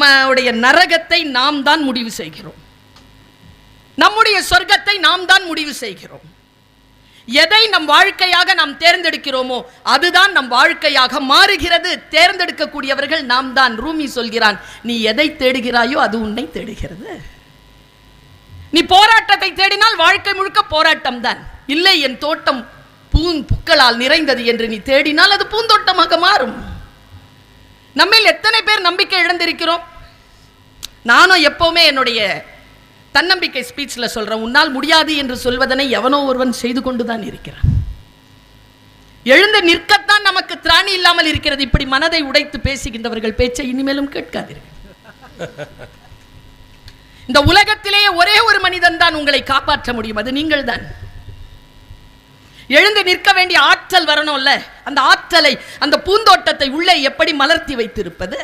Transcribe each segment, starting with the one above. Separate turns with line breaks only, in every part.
நம்முடைய நரகத்தை நாம் தான் முடிவு செய்கிறோம். நம்முடைய சொர்க்கத்தை நாம் தான் முடிவு செய்கிறோம். எதை நம் வாழ்க்கையாக நாம் தேர்ந்தெடுக்கிறோமோ அதுதான் நம் வாழ்க்கையாக மாறுகிறது. தேர்ந்தெடுக்கக்கூடியவர்கள் நாம் தான். ரூமி சொல்கிறான் நீ எதை தேடுகிறாயோ அது உன்னை தேடுகிறது. நீ போராட்டத்தை தேடினால் வாழ்க்கை முழுக்க போராட்டம் தான். இல்லை என் தோட்டம் பூன் புக்களால் நிறைந்தது என்று நீ தேடினால் அது பூந்தோட்டமாக மாறும். நம்மில் எத்தனை பேர் நம்பிக்கை இழந்திருக்கிறோம்? நானும் எப்பவுமே என்னுடைய தன்னம்பிக்கை ஸ்பீச்சில் சொல்றேன் உன்னால் முடியாது என்று சொல்வதனை எவனோ ஒருவன் செய்து கொண்டு தான் இருக்கிறான். எழுந்து நிற்கத்தான் நமக்கு திராணி இல்லாமல் இருக்கிறது. இப்படி மனதை உடைத்து பேசுகின்றவர்கள் பேச்சை இனிமேலும் கேட்காதீர்கள். இந்த உலகத்திலேயே ஒரே ஒரு மனிதன் தான் உங்களை காப்பாற்ற முடியும். அது நீங்கள் தான். எழுந்து நிற்க வேண்டிய ஆற்றல் வரணும்ல? அந்த ஆற்றலை அந்த பூந்தோட்டத்தை உள்ளே எப்படி மலர்த்தி வைத்திருப்பது?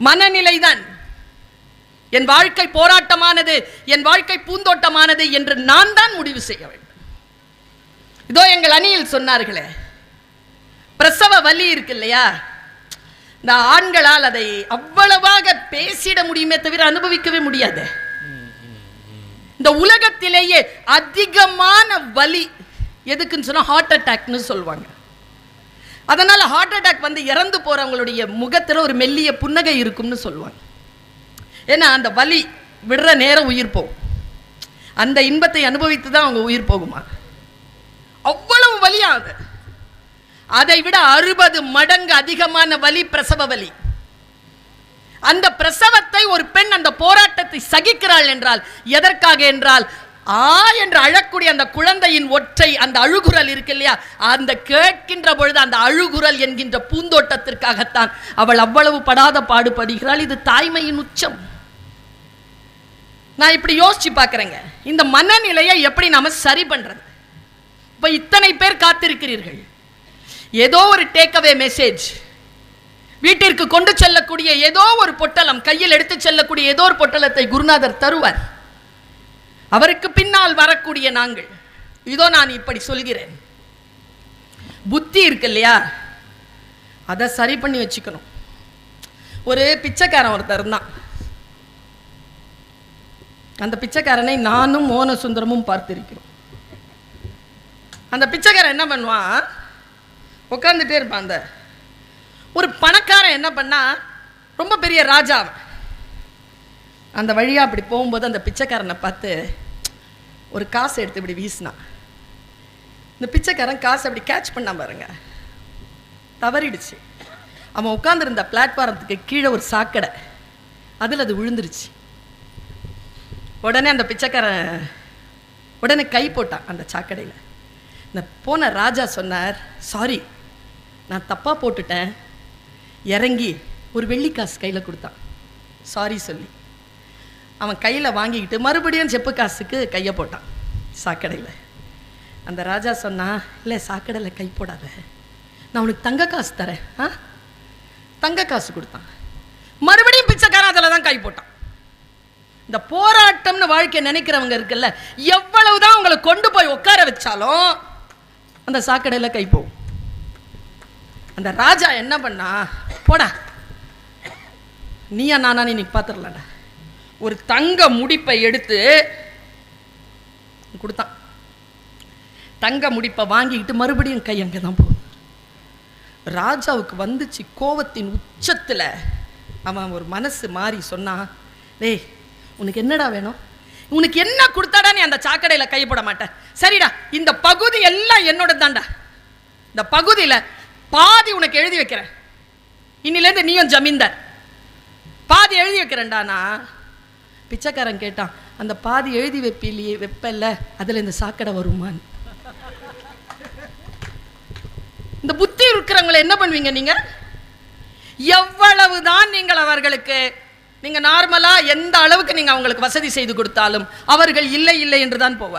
மனநிலை தான். என் வாழ்க்கை போராட்டமானது என் வாழ்க்கை பூந்தோட்டமானது என்று நான் தான் முடிவு செய்ய வேண்டும். இதோ எங்கள் அணியில் சொன்னார்களே பிரசவ வலி இருக்கு இல்லையா இந்த ஆண்களால் அதை அவ்வளவாக பேசிட முடியுமே தவிர அனுபவிக்கவே முடியாது. இந்த உலகத்திலேயே அதிகமான வலி எதுக்குன்னு சொன்னா ஹார்ட் அட்டாக்னு சொல்லுவாங்க. அதனால ஹார்ட் அட்டாக் வந்து இறந்து போறவங்களுடைய முகத்தில் ஒரு மெல்லிய புன்னகை இருக்கும்னு சொல்லுவாங்க. ஏன்னா அந்த வலி விடுற நேரம் உயிர் போகும். அந்த இன்பத்தை அனுபவித்து தான் அவங்க உயிர் போகுமா? அவ்வளவு வலியாது அதை விட அறுபது மடங்கு அதிகமான வலி பிரசவ வலி. அந்த பிரசவத்தை ஒரு பெண் அந்த போராட்டத்தை சகிக்கிறாள் என்றால் எதற்காக என்றால் ஆ என்று அழக்கூடிய அந்த குழந்தையின் ஒற்றை அந்த அழுகுரல் இருக்கு இல்லையா? அந்த கேட்கின்ற பொழுது அந்த அழுகுரல் என்கின்ற பூந்தோட்டத்திற்காகத்தான் அவள் அவ்வளவு படாத பாடுபடுகிறாள். இது தாய்மையின் உச்சம். நான் இப்படி யோசிச்சு பார்க்குறேங்க. இந்த மனநிலையை எப்படி நாம் சரி பண்றது? இப்போ இத்தனை பேர் காத்திருக்கிறீர்கள். ஏதோ ஒரு டேக்அவே மெசேஜ் வீட்டிற்கு கொண்டு செல்லக்கூடிய ஏதோ ஒரு பொட்டலம் கையில் எடுத்து செல்லக்கூடிய ஏதோ ஒரு பொட்டலத்தை குருநாதர் தருவார். அவருக்கு பின்னால் வரக்கூடிய நாங்கள். இதோ நான் இப்படி சொல்கிறேன். புத்தி இருக்கு இல்லையா? அதை சரி பண்ணி வச்சுக்கணும். ஒரு பிச்சைக்காரன் ஒருத்தர் தான் அந்த பிச்சைக்காரனை நானும் மோன சுந்தரமும் பார்த்திருக்கிறோம். அந்த பிச்சைக்காரன் என்ன பண்ணுவான்? உட்காந்துட்டே இருப்பான் அந்த. ஒரு பணக்காரன் என்ன பண்ணா ரொம்ப பெரிய ராஜா அந்த வழியாக அப்படி போகும்போது அந்த பிச்சைக்காரனை பார்த்து ஒரு காசை எடுத்து இப்படி வீசினான். இந்த பிச்சைக்காரன் காசை அப்படி கேட்ச் பண்ணான் பாருங்க. தவறிடுச்சு. அவன் உட்காந்துருந்த பிளாட்ஃபாரத்துக்கு கீழே ஒரு சாக்கடை. அதில் அது விழுந்துருச்சு. உடனே அந்த பிச்சைக்காரன் உடனே கை போட்டான் அந்த சாக்கடையில். இந்த போன ராஜா சொன்னார் சாரி நான் தப்பாக போட்டுட்டேன். இறங்கி ஒரு வெள்ளிக்காசு கையில் கொடுத்தான். சாரி சொல்லி. அவன் கையில் வாங்கிக்கிட்டு மறுபடியும் செப்பு காசுக்கு கையை போட்டான் சாக்கடையில். அந்த ராஜா சொன்னான் இல்லை சாக்கடையில் கை போடாத. நான் உனக்கு தங்க காசு தரேன். ஆ? தங்க காசு கொடுத்தான். மறுபடியும் பிச்சைக்காரன் அதில் தான் கை போட்டான். இந்த போராட்டம்னு வாழ்க்கை நினைக்கிறவங்க இருக்குல்ல எவ்வளவுதான் உங்களை கொண்டு போய் உட்கார வச்சாலும் அந்த சாக்கடையில் கை போகும். அந்த ராஜா என்ன பண்ணா போடா நீயா நானா நீ பார்த்துடலடா ஒரு தங்க முடிப்பை எடுத்து கொடுத்தான். தங்க முடிப்பை வாங்கிக்கிட்டு மறுபடியும் கை அங்கே தான் போகுது ராஜாவுக்கு வந்துச்சு கோவத்தின் உச்சத்தில். அவன் ஒரு மனசு மாறி சொன்னான் டேய் உனக்கு என்னடா வேணும்? உனக்கு என்ன கொடுத்தாடா நீ அந்த சாக்கடையில் கை போட மாட்ட? சரிடா இந்த பகுதி எல்லாம் என்னோட தான்டா இந்த பகுதியில் பாதி உனக்கு எழுதி வைக்கிறேன். இன்னிலேருந்து நீயும் ஜமீன்தார். பாதி எழுதி வைக்கிறேன்டா நான். பிச்சைக்காரன் கேட்டான் அந்த பாதி எழுதி வைப்பிலேயே வைப்பல்ல அதில் இந்த சாக்கடை வருமான்னு. இந்த புத்தி இருக்கிறவங்களை என்ன பண்ணுவீங்க நீங்க? எவ்வளவுதான் நீங்கள் அவர்களுக்கு நீங்க நார்மலா எந்த அளவுக்கு நீங்க அவங்களுக்கு வசதி செய்து கொடுத்தாலும் அவர்கள் இல்லை இல்லை என்று தான் போவார்.